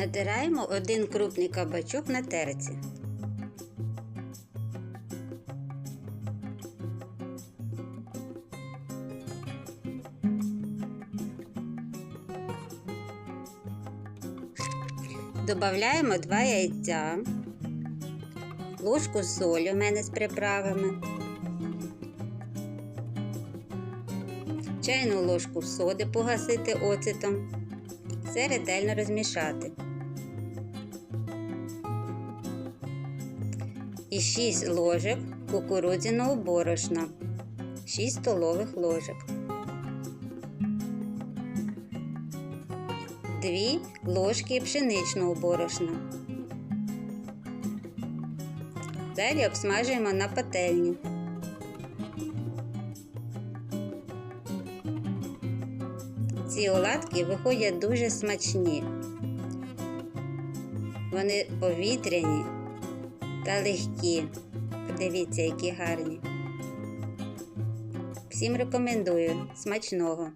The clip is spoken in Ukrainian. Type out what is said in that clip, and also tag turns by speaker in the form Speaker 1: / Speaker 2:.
Speaker 1: Натираємо один крупний кабачок на терці. Добавляємо 2 яйця, ложку солі у мене з приправами, чайну ложку соди погасити оцетом, все ретельно розмішати. І 6 ложок кукурудзяного борошна, 6 столових ложок. 2 ложки пшеничного борошна. Далі обсмажуємо на пательні. Ці оладки виходять дуже смачні. Вони повітряні та легкі. Подивіться, які гарні. Всім рекомендую смачного!